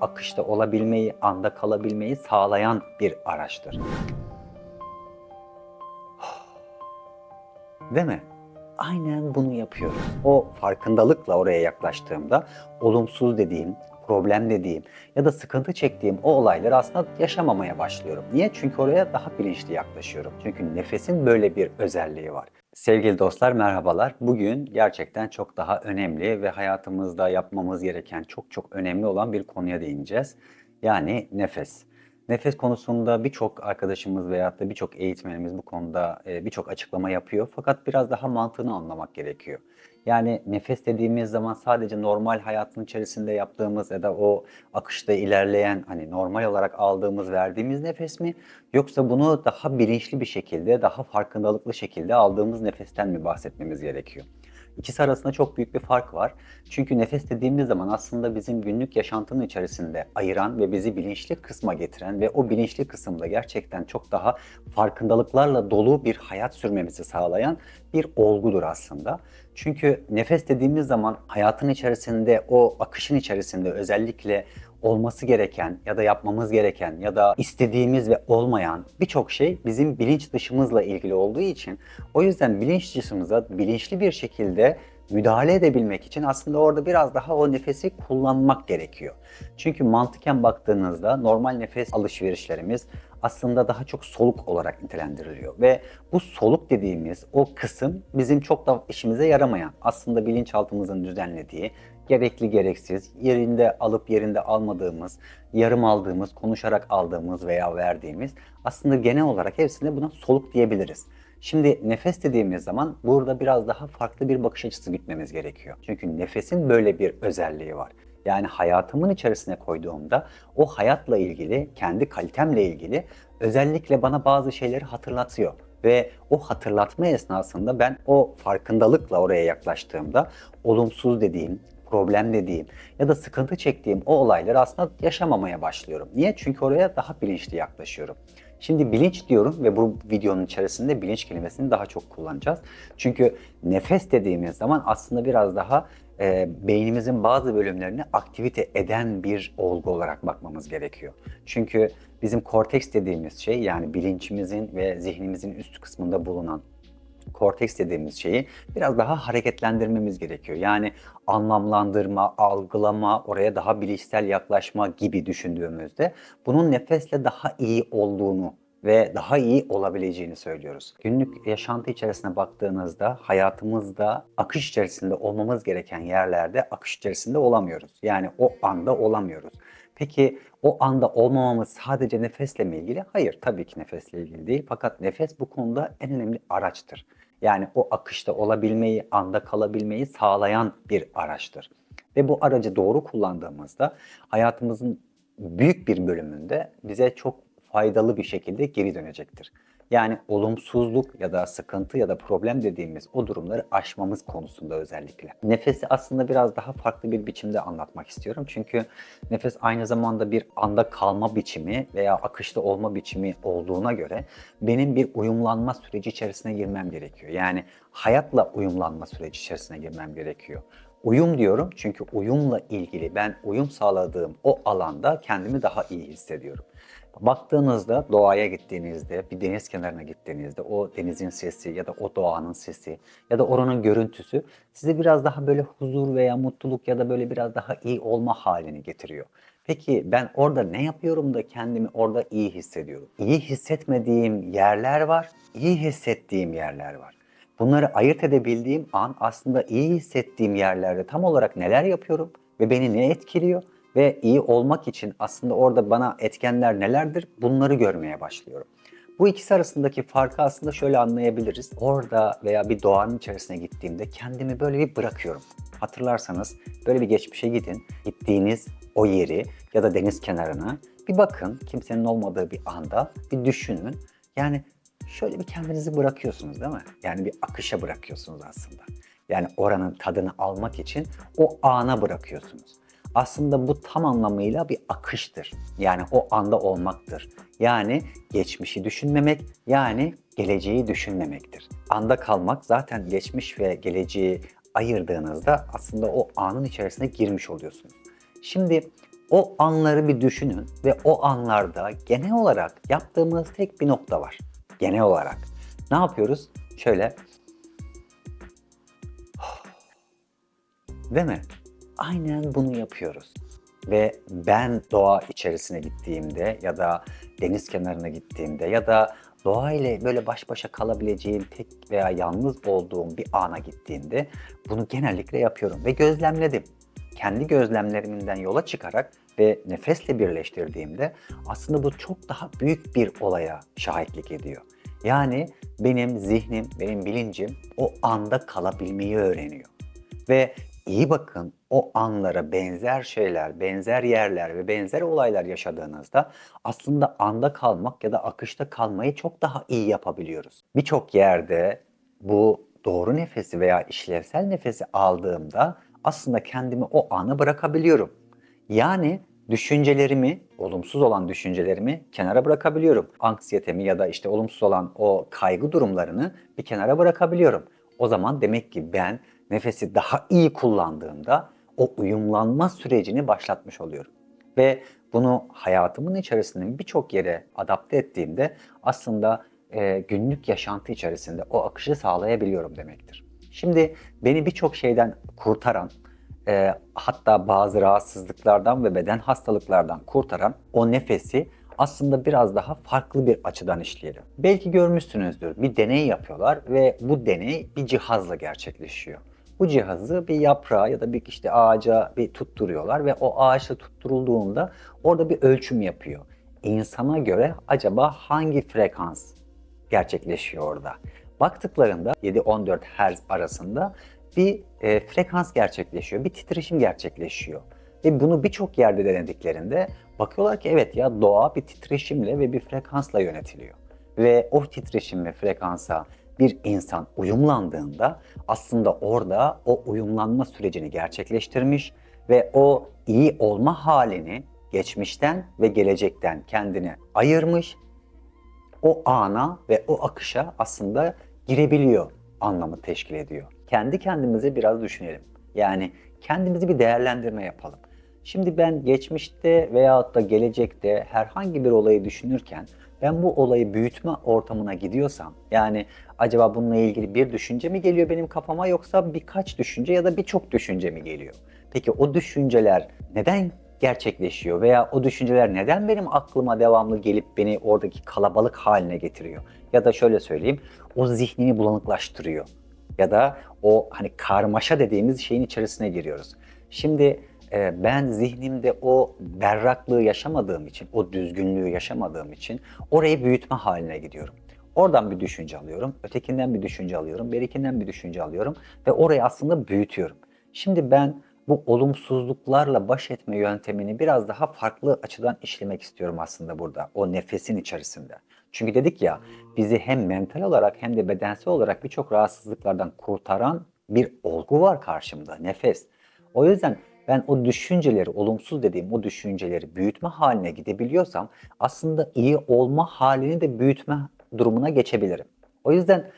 akışta olabilmeyi, anda kalabilmeyi sağlayan bir araçtır. Değil mi? Aynen bunu yapıyoruz. O farkındalıkla oraya yaklaştığımda olumsuz dediğim, problem dediğim ya da sıkıntı çektiğim o olayları aslında yaşamamaya başlıyorum. Niye? Çünkü oraya daha bilinçli yaklaşıyorum. Çünkü nefesin böyle bir özelliği var. Sevgili dostlar merhabalar. Bugün gerçekten çok daha önemli ve hayatımızda yapmamız gereken çok çok önemli olan bir konuya değineceğiz. Yani nefes. Nefes konusunda birçok arkadaşımız veyahut da birçok eğitmenimiz bu konuda e, birçok açıklama yapıyor. Fakat biraz daha mantığını anlamak gerekiyor. Yani nefes dediğimiz zaman sadece normal hayatın içerisinde yaptığımız ya da o akışta ilerleyen hani normal olarak aldığımız, verdiğimiz nefes mi? Yoksa bunu daha bilinçli bir şekilde, daha farkındalıklı şekilde aldığımız nefesten mi bahsetmemiz gerekiyor? İkisi arasında çok büyük bir fark var. Çünkü nefes dediğimiz zaman aslında bizim günlük yaşantının içerisinde ayıran ve bizi bilinçli kısma getiren ve o bilinçli kısımda gerçekten çok daha farkındalıklarla dolu bir hayat sürmemizi sağlayan bir olgudur aslında. Çünkü nefes dediğimiz zaman hayatın içerisinde o akışın içerisinde özellikle olması gereken ya da yapmamız gereken ya da istediğimiz ve olmayan birçok şey bizim bilinç dışımızla ilgili olduğu için o yüzden bilinç dışımıza bilinçli bir şekilde müdahale edebilmek için aslında orada biraz daha o nefesi kullanmak gerekiyor. Çünkü mantıken baktığınızda normal nefes alışverişlerimiz aslında daha çok soluk olarak nitelendiriliyor ve bu soluk dediğimiz o kısım bizim çok da işimize yaramayan aslında bilinçaltımızın düzenlediği gerekli gereksiz, yerinde alıp yerinde almadığımız, yarım aldığımız, konuşarak aldığımız veya verdiğimiz aslında genel olarak hepsine buna soluk diyebiliriz. Şimdi nefes dediğimiz zaman burada biraz daha farklı bir bakış açısı gütmemiz gerekiyor. Çünkü nefesin böyle bir özelliği var. Yani hayatımın içerisine koyduğumda o hayatla ilgili, kendi kalitemle ilgili özellikle bana bazı şeyleri hatırlatıyor. Ve o hatırlatma esnasında ben o farkındalıkla oraya yaklaştığımda olumsuz dediğim, problem dediğim ya da sıkıntı çektiğim o olayları aslında yaşamamaya başlıyorum. Niye? Çünkü oraya daha bilinçli yaklaşıyorum. Şimdi bilinç diyorum ve bu videonun içerisinde bilinç kelimesini daha çok kullanacağız. Çünkü nefes dediğimiz zaman aslında biraz daha e, beynimizin bazı bölümlerini aktivite eden bir olgu olarak bakmamız gerekiyor. Çünkü bizim korteks dediğimiz şey yani bilincimizin ve zihnimizin üst kısmında bulunan korteks dediğimiz şeyi biraz daha hareketlendirmemiz gerekiyor. Yani anlamlandırma, algılama, oraya daha bilişsel yaklaşma gibi düşündüğümüzde bunun nefesle daha iyi olduğunu ve daha iyi olabileceğini söylüyoruz. Günlük yaşantı içerisine baktığınızda hayatımızda akış içerisinde olmamız gereken yerlerde akış içerisinde olamıyoruz. Yani o anda olamıyoruz. Peki o anda olmamamız sadece nefesle mi ilgili? Hayır, tabii ki nefesle ilgili değil. Fakat nefes bu konuda en önemli araçtır. Yani o akışta olabilmeyi, anda kalabilmeyi sağlayan bir araçtır. Ve bu aracı doğru kullandığımızda hayatımızın büyük bir bölümünde bize çok faydalı bir şekilde geri dönecektir. Yani olumsuzluk ya da sıkıntı ya da problem dediğimiz o durumları aşmamız konusunda özellikle. Nefesi aslında biraz daha farklı bir biçimde anlatmak istiyorum. Çünkü nefes aynı zamanda bir anda kalma biçimi veya akışta olma biçimi olduğuna göre benim bir uyumlanma süreci içerisine girmem gerekiyor. Yani hayatla uyumlanma süreci içerisine girmem gerekiyor. Uyum diyorum çünkü uyumla ilgili ben uyum sağladığım o alanda kendimi daha iyi hissediyorum. Baktığınızda doğaya gittiğinizde, bir deniz kenarına gittiğinizde o denizin sesi ya da o doğanın sesi ya da oranın görüntüsü size biraz daha böyle huzur veya mutluluk ya da böyle biraz daha iyi olma halini getiriyor. Peki ben orada ne yapıyorum da kendimi orada iyi hissediyorum? İyi hissetmediğim yerler var, iyi hissettiğim yerler var. Bunları ayırt edebildiğim an aslında iyi hissettiğim yerlerde tam olarak neler yapıyorum ve beni ne etkiliyor ve iyi olmak için aslında orada bana etkenler nelerdir bunları görmeye başlıyorum. Bu ikisi arasındaki farkı aslında şöyle anlayabiliriz. Orada veya bir doğanın içerisine gittiğimde kendimi böyle bir bırakıyorum. Hatırlarsanız böyle bir geçmişe gidin. Gittiğiniz o yeri ya da deniz kenarına bir bakın kimsenin olmadığı bir anda bir düşünün. Yani şöyle bir kendinizi bırakıyorsunuz değil mi? Yani bir akışa bırakıyorsunuz aslında. Yani oranın tadını almak için o ana bırakıyorsunuz. Aslında bu tam anlamıyla bir akıştır. Yani o anda olmaktır. Yani geçmişi düşünmemek, yani geleceği düşünmemektir. Anda kalmak zaten geçmiş ve geleceği ayırdığınızda aslında o anın içerisine girmiş oluyorsunuz. Şimdi O anları bir düşünün ve o anlarda genel olarak yaptığımız tek bir nokta var. Genel olarak. Ne yapıyoruz? Şöyle. Değil mi? Aynen bunu yapıyoruz. Ve ben doğa içerisine gittiğimde ya da deniz kenarına gittiğimde ya da doğa ile böyle baş başa kalabileceğim tek veya yalnız olduğum bir ana gittiğimde bunu genellikle yapıyorum ve gözlemledim. Kendi gözlemlerimden yola çıkarak ve nefesle birleştirdiğimde aslında bu çok daha büyük bir olaya şahitlik ediyor. Yani benim zihnim, benim bilincim o anda kalabilmeyi öğreniyor. Ve iyi bakın o anlara benzer şeyler, benzer yerler ve benzer olaylar yaşadığınızda aslında anda kalmak ya da akışta kalmayı çok daha iyi yapabiliyoruz. Birçok yerde bu doğru nefesi veya işlevsel nefesi aldığımda aslında kendimi o ana bırakabiliyorum. Yani düşüncelerimi, olumsuz olan düşüncelerimi kenara bırakabiliyorum. Anksiyetemi ya da işte olumsuz olan o kaygı durumlarını bir kenara bırakabiliyorum. O zaman demek ki ben nefesi daha iyi kullandığımda o uyumlanma sürecini başlatmış oluyorum. Ve bunu hayatımın içerisinde birçok yere adapte ettiğimde aslında e, günlük yaşantı içerisinde o akışı sağlayabiliyorum demektir. Şimdi beni birçok şeyden kurtaran, e, hatta bazı rahatsızlıklardan ve beden hastalıklardan kurtaran o nefesi aslında biraz daha farklı bir açıdan işleyelim. Belki görmüşsünüzdür bir deney yapıyorlar ve bu deney bir cihazla gerçekleşiyor. Bu cihazı bir yaprağa ya da bir işte ağaca bir tutturuyorlar ve o ağaçla tutturulduğunda orada bir ölçüm yapıyor. İnsana göre acaba hangi frekans gerçekleşiyor orada? Baktıklarında 7-14 Hz arasında bir e, frekans gerçekleşiyor, bir titreşim gerçekleşiyor. Ve bunu birçok yerde denediklerinde bakıyorlar ki evet ya doğa bir titreşimle ve bir frekansla yönetiliyor. Ve o titreşim ve frekansa bir insan uyumlandığında aslında orada o uyumlanma sürecini gerçekleştirmiş ve o iyi olma halini geçmişten ve gelecekten kendini ayırmış. O ana ve o akışa aslında girebiliyor anlamı teşkil ediyor. Kendi kendimizi biraz düşünelim. Yani kendimizi bir değerlendirme yapalım. Şimdi ben geçmişte veyahut da gelecekte herhangi bir olayı düşünürken ben bu olayı büyütme ortamına gidiyorsam yani acaba bununla ilgili bir düşünce mi geliyor benim kafama yoksa birkaç düşünce ya da birçok düşünce mi geliyor? Peki o düşünceler neden gerçekleşiyor veya o düşünceler neden benim aklıma devamlı gelip beni oradaki kalabalık haline getiriyor? Ya da şöyle söyleyeyim, o zihnini bulanıklaştırıyor. Ya da o hani karmaşa dediğimiz şeyin içerisine giriyoruz. Şimdi e, ben zihnimde o berraklığı yaşamadığım için, o düzgünlüğü yaşamadığım için orayı büyütme haline gidiyorum. Oradan bir düşünce alıyorum, ötekinden bir düşünce alıyorum, birikinden bir düşünce alıyorum ve orayı aslında büyütüyorum. Şimdi ben bu olumsuzluklarla baş etme yöntemini biraz daha farklı açıdan işlemek istiyorum aslında burada, o nefesin içerisinde. Çünkü dedik ya, bizi hem mental olarak hem de bedensel olarak birçok rahatsızlıklardan kurtaran bir olgu var karşımda, nefes. O yüzden ben o düşünceleri, olumsuz dediğim o düşünceleri büyütme haline gidebiliyorsam aslında iyi olma halini de büyütme durumuna geçebilirim. O yüzden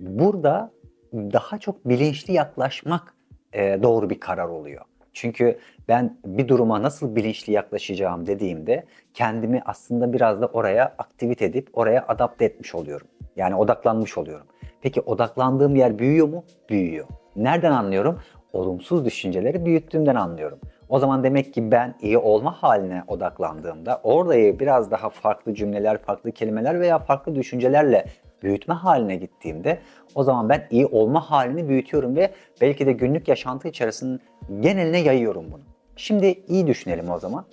burada daha çok bilinçli yaklaşmak e, doğru bir karar oluyor. Çünkü ben bir duruma nasıl bilinçli yaklaşacağım dediğimde kendimi aslında biraz da oraya aktivite edip oraya adapte etmiş oluyorum. Yani odaklanmış oluyorum. Peki odaklandığım yer büyüyor mu? Büyüyor. Nereden anlıyorum? Olumsuz düşünceleri büyüttüğümden anlıyorum. O zaman demek ki ben iyi olma haline odaklandığımda orayı biraz daha farklı cümleler, farklı kelimeler veya farklı düşüncelerle büyütme haline gittiğimde o zaman ben iyi olma halini büyütüyorum ve belki de günlük yaşantı içerisinde geneline yayıyorum bunu. Şimdi iyi düşünelim o zaman.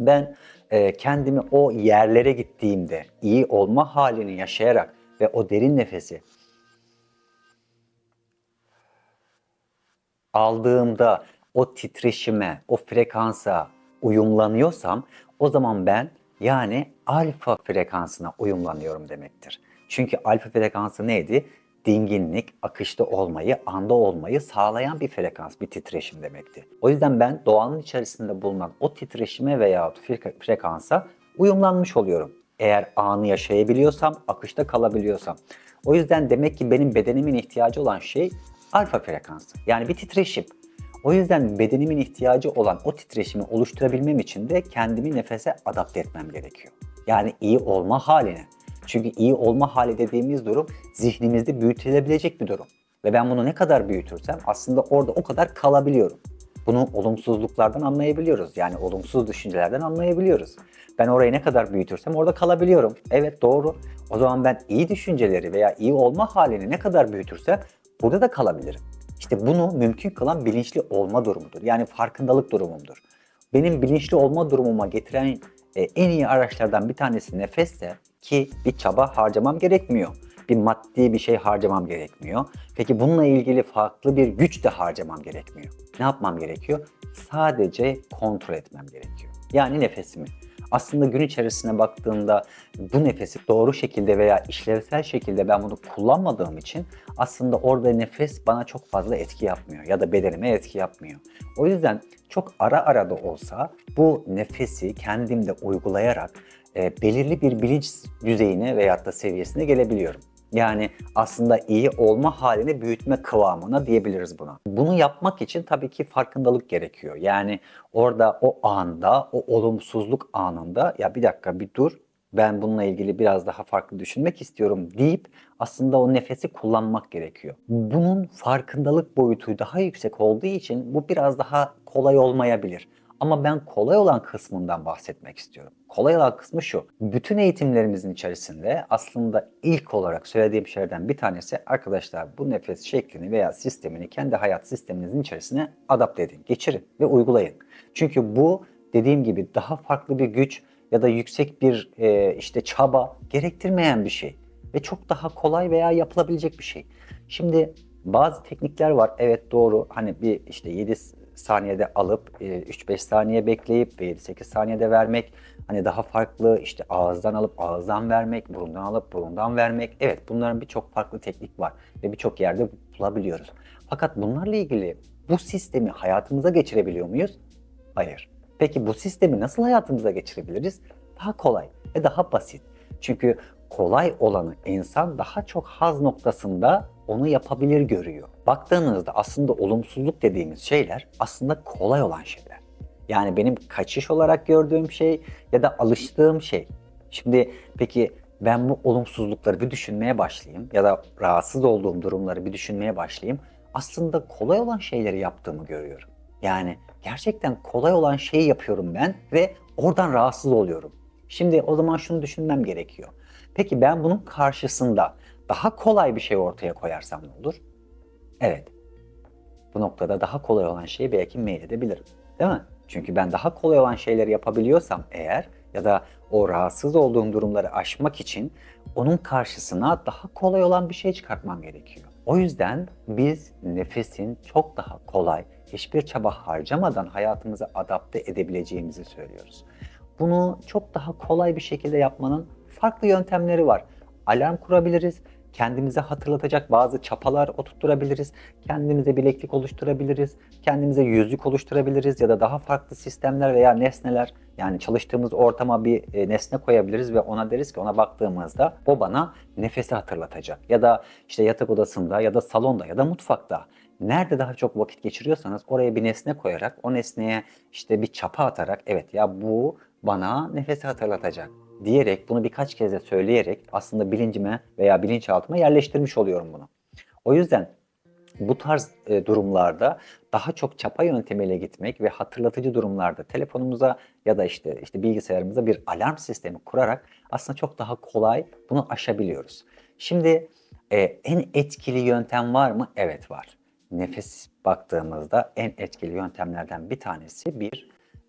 Ben e, kendimi o yerlere gittiğimde iyi olma halini yaşayarak ve o derin nefesi aldığımda o titreşime, o frekansa uyumlanıyorsam o zaman ben yani alfa frekansına uyumlanıyorum demektir. Çünkü alfa frekansı neydi? Dinginlik, akışta olmayı, anda olmayı sağlayan bir frekans, bir titreşim demekti. O yüzden ben doğanın içerisinde bulunan o titreşime veya frekansa uyumlanmış oluyorum. Eğer anı yaşayabiliyorsam, akışta kalabiliyorsam. O yüzden demek ki benim bedenimin ihtiyacı olan şey alfa frekansı. Yani bir titreşim. O yüzden bedenimin ihtiyacı olan o titreşimi oluşturabilmem için de kendimi nefese adapte etmem gerekiyor. Yani iyi olma haline. Çünkü iyi olma hali dediğimiz durum zihnimizde büyütülebilecek bir durum. Ve ben bunu ne kadar büyütürsem aslında orada o kadar kalabiliyorum. Bunu olumsuzluklardan anlayabiliyoruz. Yani olumsuz düşüncelerden anlayabiliyoruz. Ben orayı ne kadar büyütürsem orada kalabiliyorum. Evet doğru. O zaman ben iyi düşünceleri veya iyi olma halini ne kadar büyütürsem burada da kalabilirim. İşte bunu mümkün kılan bilinçli olma durumudur. Yani farkındalık durumumdur. Benim bilinçli olma durumuma getiren e, en iyi araçlardan bir tanesi nefesse ki bir çaba harcamam gerekmiyor. Bir maddi bir şey harcamam gerekmiyor. Peki bununla ilgili farklı bir güç de harcamam gerekmiyor. Ne yapmam gerekiyor? Sadece kontrol etmem gerekiyor. Yani nefesimi. Aslında gün içerisine baktığımda bu nefesi doğru şekilde veya işlevsel şekilde ben bunu kullanmadığım için aslında orada nefes bana çok fazla etki yapmıyor ya da bedenime etki yapmıyor. O yüzden çok ara ara da olsa bu nefesi kendimde uygulayarak e, belirli bir bilinç düzeyine veyahut da seviyesine gelebiliyorum. Yani aslında iyi olma halini büyütme kıvamına diyebiliriz buna. Bunu yapmak için tabii ki farkındalık gerekiyor. Yani orada o anda, o olumsuzluk anında ya bir dakika bir dur ben bununla ilgili biraz daha farklı düşünmek istiyorum deyip aslında o nefesi kullanmak gerekiyor. Bunun farkındalık boyutu daha yüksek olduğu için bu biraz daha kolay olmayabilir. Ama ben kolay olan kısmından bahsetmek istiyorum. Kolay olan kısmı şu. Bütün eğitimlerimizin içerisinde aslında ilk olarak söylediğim şeylerden bir tanesi arkadaşlar bu nefes şeklini veya sistemini kendi hayat sisteminizin içerisine adapte edin, geçirin ve uygulayın. Çünkü bu dediğim gibi daha farklı bir güç ya da yüksek bir e, işte çaba gerektirmeyen bir şey ve çok daha kolay veya yapılabilecek bir şey. Şimdi bazı teknikler var. Evet doğru. Hani bir işte 7 saniyede alıp 3-5 saniye bekleyip ve 7-8 saniyede vermek. Hani daha farklı işte ağızdan alıp ağızdan vermek, burundan alıp burundan vermek. Evet bunların birçok farklı teknik var ve birçok yerde bulabiliyoruz. Fakat bunlarla ilgili bu sistemi hayatımıza geçirebiliyor muyuz? Hayır. Peki bu sistemi nasıl hayatımıza geçirebiliriz? Daha kolay ve daha basit. Çünkü kolay olanı insan daha çok haz noktasında onu yapabilir görüyor. Baktığınızda aslında olumsuzluk dediğimiz şeyler aslında kolay olan şeyler. Yani benim kaçış olarak gördüğüm şey ya da alıştığım şey. Şimdi peki ben bu olumsuzlukları bir düşünmeye başlayayım ya da rahatsız olduğum durumları bir düşünmeye başlayayım. Aslında kolay olan şeyleri yaptığımı görüyorum. Yani gerçekten kolay olan şeyi yapıyorum ben ve oradan rahatsız oluyorum. Şimdi o zaman şunu düşünmem gerekiyor. Peki ben bunun karşısında daha kolay bir şey ortaya koyarsam ne olur? Evet. Bu noktada daha kolay olan şeyi belki meyledebilirim. Değil mi? Çünkü ben daha kolay olan şeyleri yapabiliyorsam eğer ya da o rahatsız olduğum durumları aşmak için onun karşısına daha kolay olan bir şey çıkartmam gerekiyor. O yüzden biz nefesin çok daha kolay, hiçbir çaba harcamadan hayatımıza adapte edebileceğimizi söylüyoruz. Bunu çok daha kolay bir şekilde yapmanın farklı yöntemleri var. Alarm kurabiliriz, kendimize hatırlatacak bazı çapalar oturtturabiliriz, kendimize bileklik oluşturabiliriz, kendimize yüzük oluşturabiliriz ya da daha farklı sistemler veya nesneler yani çalıştığımız ortama bir e, nesne koyabiliriz ve ona deriz ki ona baktığımızda o bana nefesi hatırlatacak. Ya da işte yatak odasında ya da salonda ya da mutfakta. Nerede daha çok vakit geçiriyorsanız oraya bir nesne koyarak o nesneye işte bir çapa atarak evet ya bu bana nefesi hatırlatacak diyerek bunu birkaç kez de söyleyerek aslında bilincime veya bilinçaltıma yerleştirmiş oluyorum bunu. O yüzden bu tarz e, durumlarda daha çok çapa yöntemiyle gitmek ve hatırlatıcı durumlarda telefonumuza ya da işte işte bilgisayarımıza bir alarm sistemi kurarak aslında çok daha kolay bunu aşabiliyoruz. Şimdi e, en etkili yöntem var mı? Evet var. Nefes baktığımızda en etkili yöntemlerden bir tanesi bir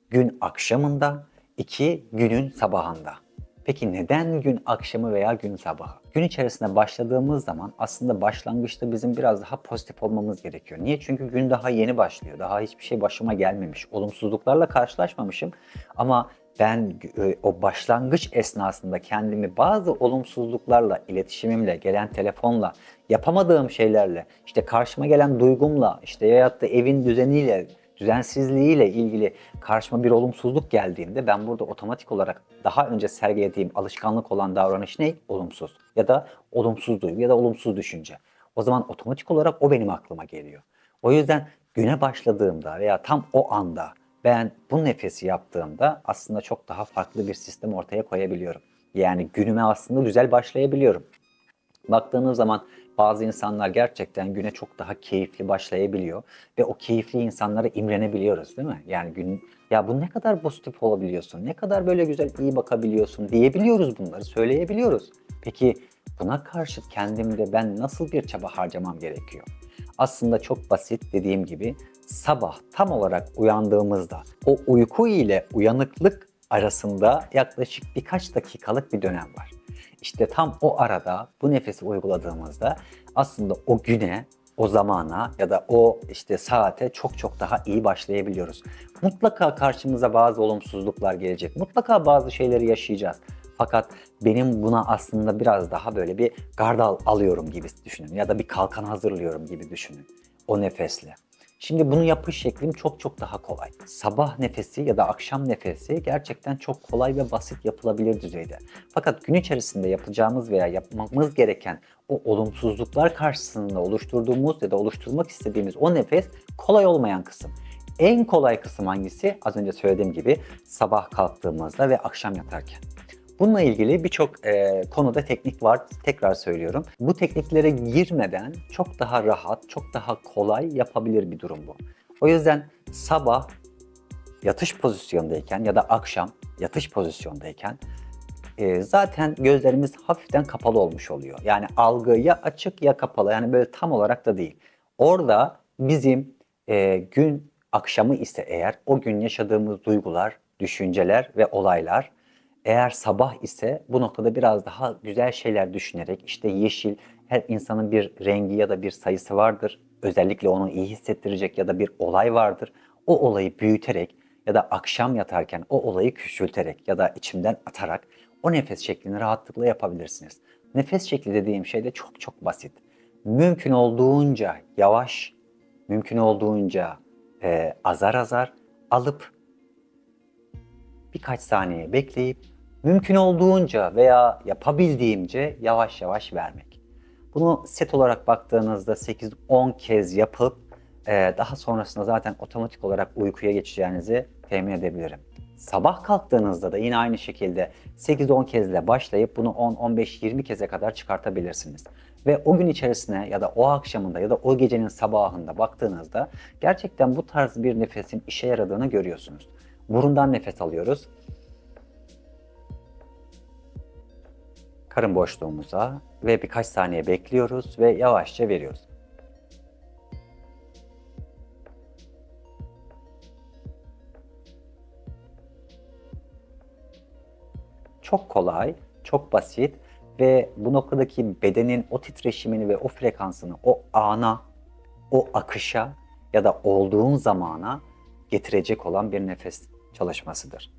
gün akşamında, iki günün sabahında. Peki neden gün akşamı veya gün sabahı? Gün içerisinde başladığımız zaman aslında başlangıçta bizim biraz daha pozitif olmamız gerekiyor. Niye? Çünkü gün daha yeni başlıyor. Daha hiçbir şey başıma gelmemiş. Olumsuzluklarla karşılaşmamışım. Ama ben e, o başlangıç esnasında kendimi bazı olumsuzluklarla, iletişimimle, gelen telefonla, yapamadığım şeylerle, işte karşıma gelen duygumla, işte da evin düzeniyle, düzensizliğiyle ilgili karşıma bir olumsuzluk geldiğinde ben burada otomatik olarak daha önce sergilediğim alışkanlık olan davranış ne? Olumsuz. Ya da olumsuz duygu ya da olumsuz düşünce. O zaman otomatik olarak o benim aklıma geliyor. O yüzden güne başladığımda veya tam o anda ben bu nefesi yaptığımda aslında çok daha farklı bir sistem ortaya koyabiliyorum. Yani günüme aslında güzel başlayabiliyorum. Baktığınız zaman bazı insanlar gerçekten güne çok daha keyifli başlayabiliyor ve o keyifli insanlara imrenebiliyoruz değil mi? Yani gün ya bu ne kadar pozitif olabiliyorsun, ne kadar böyle güzel iyi bakabiliyorsun diyebiliyoruz bunları, söyleyebiliyoruz. Peki buna karşıt kendimde ben nasıl bir çaba harcamam gerekiyor? Aslında çok basit dediğim gibi sabah tam olarak uyandığımızda o uyku ile uyanıklık arasında yaklaşık birkaç dakikalık bir dönem var. İşte tam o arada bu nefesi uyguladığımızda aslında o güne, o zamana ya da o işte saate çok çok daha iyi başlayabiliyoruz. Mutlaka karşımıza bazı olumsuzluklar gelecek. Mutlaka bazı şeyleri yaşayacağız. Fakat benim buna aslında biraz daha böyle bir gardal alıyorum gibi düşünün ya da bir kalkan hazırlıyorum gibi düşünün o nefesle. Şimdi bunu yapış şeklim çok çok daha kolay. Sabah nefesi ya da akşam nefesi gerçekten çok kolay ve basit yapılabilir düzeyde. Fakat gün içerisinde yapacağımız veya yapmamız gereken o olumsuzluklar karşısında oluşturduğumuz ya da oluşturmak istediğimiz o nefes kolay olmayan kısım. En kolay kısım hangisi? Az önce söylediğim gibi sabah kalktığımızda ve akşam yatarken. Bununla ilgili birçok e, konuda teknik var. Tekrar söylüyorum. Bu tekniklere girmeden çok daha rahat, çok daha kolay yapabilir bir durum bu. O yüzden sabah yatış pozisyondayken ya da akşam yatış pozisyondayken e, zaten gözlerimiz hafiften kapalı olmuş oluyor. Yani algı ya açık ya kapalı. Yani böyle tam olarak da değil. Orada bizim e, gün akşamı ise eğer o gün yaşadığımız duygular, düşünceler ve olaylar eğer sabah ise bu noktada biraz daha güzel şeyler düşünerek işte yeşil her insanın bir rengi ya da bir sayısı vardır. Özellikle onu iyi hissettirecek ya da bir olay vardır. O olayı büyüterek ya da akşam yatarken o olayı küçülterek ya da içimden atarak o nefes şeklini rahatlıkla yapabilirsiniz. Nefes şekli dediğim şey de çok çok basit. Mümkün olduğunca yavaş, mümkün olduğunca e, azar azar alıp birkaç saniye bekleyip mümkün olduğunca veya yapabildiğimce yavaş yavaş vermek. Bunu set olarak baktığınızda 8-10 kez yapıp e, daha sonrasında zaten otomatik olarak uykuya geçeceğinizi temin edebilirim. Sabah kalktığınızda da yine aynı şekilde 8-10 kezle başlayıp bunu 10-15-20 keze kadar çıkartabilirsiniz. Ve o gün içerisine ya da o akşamında ya da o gecenin sabahında baktığınızda gerçekten bu tarz bir nefesin işe yaradığını görüyorsunuz. Burundan nefes alıyoruz. Karın boşluğumuza ve birkaç saniye bekliyoruz ve yavaşça veriyoruz. Çok kolay, çok basit ve bu noktadaki bedenin o titreşimini ve o frekansını o ana, o akışa ya da olduğun zamana getirecek olan bir nefes çalışmasıdır.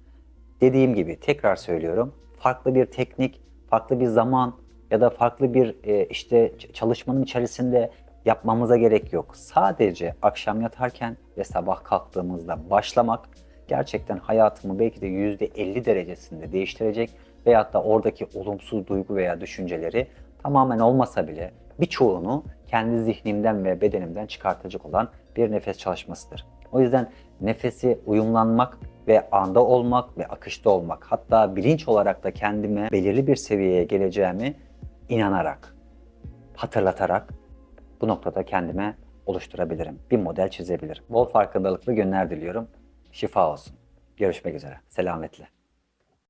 Dediğim gibi tekrar söylüyorum. Farklı bir teknik, farklı bir zaman ya da farklı bir e, işte çalışmanın içerisinde yapmamıza gerek yok. Sadece akşam yatarken ve sabah kalktığımızda başlamak gerçekten hayatımı belki de %50 derecesinde değiştirecek veyahut da oradaki olumsuz duygu veya düşünceleri tamamen olmasa bile birçoğunu kendi zihnimden ve bedenimden çıkartacak olan bir nefes çalışmasıdır. O yüzden nefesi uyumlanmak ve anda olmak ve akışta olmak hatta bilinç olarak da kendime belirli bir seviyeye geleceğimi inanarak, hatırlatarak bu noktada kendime oluşturabilirim. Bir model çizebilirim. Bol farkındalıklı günler diliyorum. Şifa olsun. Görüşmek üzere. Selametle.